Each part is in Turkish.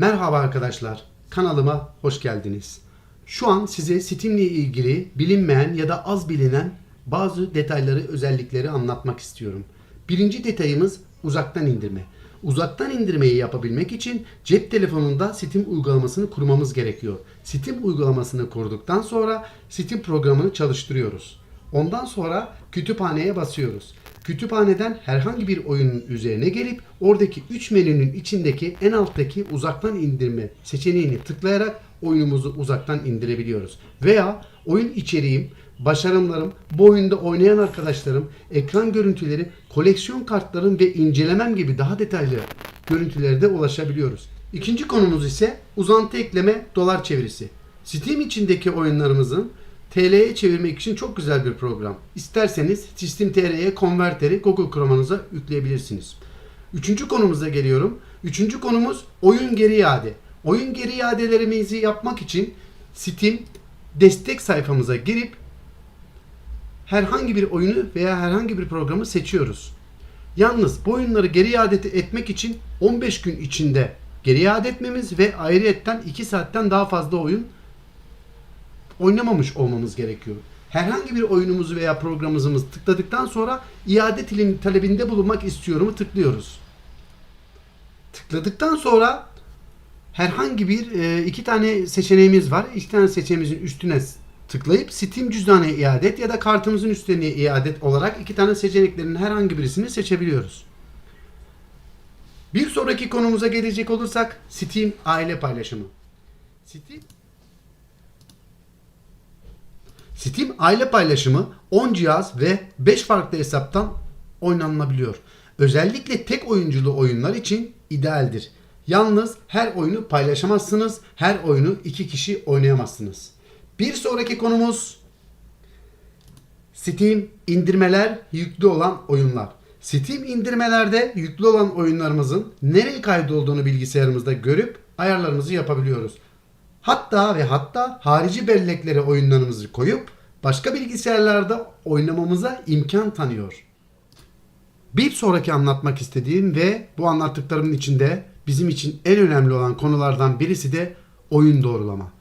Merhaba arkadaşlar, kanalıma hoş geldiniz. Şu an size Steam ilgili bilinmeyen ya da az bilinen bazı detayları, özellikleri anlatmak istiyorum. Birinci detayımız uzaktan indirme. Uzaktan indirmeyi yapabilmek için cep telefonunda Steam uygulamasını kurmamız gerekiyor. Steam uygulamasını kurduktan sonra Steam programını çalıştırıyoruz. Ondan sonra kütüphaneye basıyoruz. Kütüphaneden herhangi bir oyunun üzerine gelip oradaki 3 menünün içindeki en alttaki uzaktan indirme seçeneğini tıklayarak oyunumuzu uzaktan indirebiliyoruz. Veya oyun içeriğim, başarımlarım, bu oyunda oynayan arkadaşlarım, ekran görüntüleri, koleksiyon kartlarım ve incelemem gibi daha detaylı görüntülere de ulaşabiliyoruz. İkinci konumuz ise uzantı ekleme dolar çevirisi. Steam içindeki oyunlarımızın TL'ye çevirmek için çok güzel bir program. İsterseniz Steam TL'ye konverteri Google Chrome'unuza yükleyebilirsiniz. Üçüncü konumuza geliyorum. Üçüncü konumuz oyun geri iade. Oyun geri iadelerimizi yapmak için Steam destek sayfamıza girip herhangi bir oyunu veya herhangi bir programı seçiyoruz. Yalnız bu oyunları geri iade etmek için 15 gün içinde geri iade etmemiz ve ayrıyetten 2 saatten daha fazla oyun oynamamış olmamız gerekiyor. Herhangi bir oyunumuzu veya programımızı tıkladıktan sonra iade talebinde bulunmak istiyorumu tıklıyoruz. Tıkladıktan sonra herhangi bir e, iki tane seçeneğimiz var. İki tane seçeneğimizin üstüne tıklayıp Steam cüzdanı iade et ya da kartımızın üstüne iade et olarak iki tane seçeneklerin herhangi birisini seçebiliyoruz. Bir sonraki konumuza gelecek olursak Steam aile paylaşımı. Steam Steam aile paylaşımı 10 cihaz ve 5 farklı hesaptan oynanabiliyor. Özellikle tek oyunculu oyunlar için idealdir. Yalnız her oyunu paylaşamazsınız. Her oyunu iki kişi oynayamazsınız. Bir sonraki konumuz Steam indirmeler yüklü olan oyunlar. Steam indirmelerde yüklü olan oyunlarımızın nereye kaydolduğunu bilgisayarımızda görüp ayarlarımızı yapabiliyoruz. Hatta ve hatta harici belleklere oyunlarımızı koyup başka bilgisayarlarda oynamamıza imkan tanıyor. Bir sonraki anlatmak istediğim ve bu anlattıklarımın içinde bizim için en önemli olan konulardan birisi de oyun doğrulama.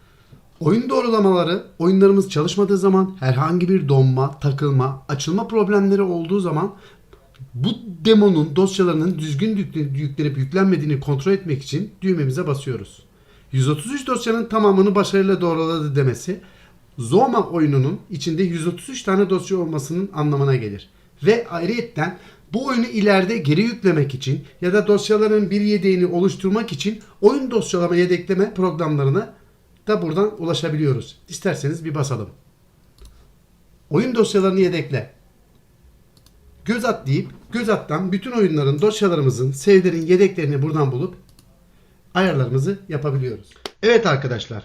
Oyun doğrulamaları oyunlarımız çalışmadığı zaman herhangi bir donma, takılma, açılma problemleri olduğu zaman bu demonun dosyalarının düzgün yükle- yüklenip yüklenmediğini kontrol etmek için düğmemize basıyoruz. 133 dosyanın tamamını başarıyla doğruladı demesi Zoma oyununun içinde 133 tane dosya olmasının anlamına gelir. Ve ayrıyetten bu oyunu ileride geri yüklemek için ya da dosyaların bir yedeğini oluşturmak için oyun dosyalama yedekleme programlarına da buradan ulaşabiliyoruz. İsterseniz bir basalım. Oyun dosyalarını yedekle. Göz at deyip göz attan bütün oyunların dosyalarımızın, save'lerin yedeklerini buradan bulup ayarlarımızı yapabiliyoruz. Evet arkadaşlar.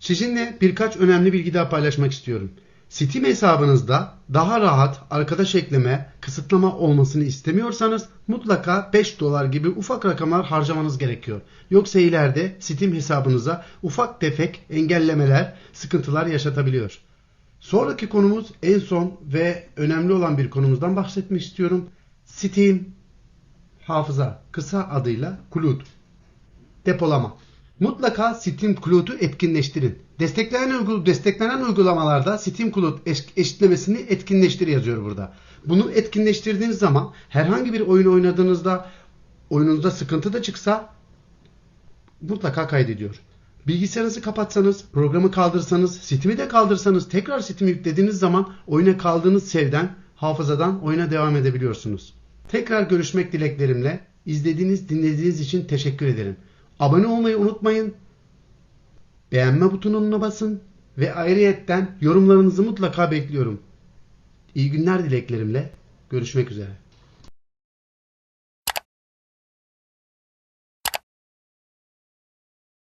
Sizinle birkaç önemli bilgi daha paylaşmak istiyorum. Steam hesabınızda daha rahat arkadaş ekleme, kısıtlama olmasını istemiyorsanız mutlaka 5 dolar gibi ufak rakamlar harcamanız gerekiyor. Yoksa ileride Steam hesabınıza ufak tefek engellemeler, sıkıntılar yaşatabiliyor. Sonraki konumuz en son ve önemli olan bir konumuzdan bahsetmek istiyorum. Steam hafıza kısa adıyla Cloud depolama. Mutlaka Steam Cloud'u etkinleştirin. Desteklenen, uygul- desteklenen uygulamalarda Steam Cloud eş- eşitlemesini etkinleştir yazıyor burada. Bunu etkinleştirdiğiniz zaman herhangi bir oyun oynadığınızda oyununuzda sıkıntı da çıksa mutlaka kaydediyor. Bilgisayarınızı kapatsanız, programı kaldırsanız, Steam'i de kaldırsanız tekrar Steam'i yüklediğiniz zaman oyuna kaldığınız sevden, hafızadan oyuna devam edebiliyorsunuz. Tekrar görüşmek dileklerimle izlediğiniz, dinlediğiniz için teşekkür ederim. Abone olmayı unutmayın. Beğenme butonuna basın ve ayrıyetten yorumlarınızı mutlaka bekliyorum. İyi günler dileklerimle görüşmek üzere.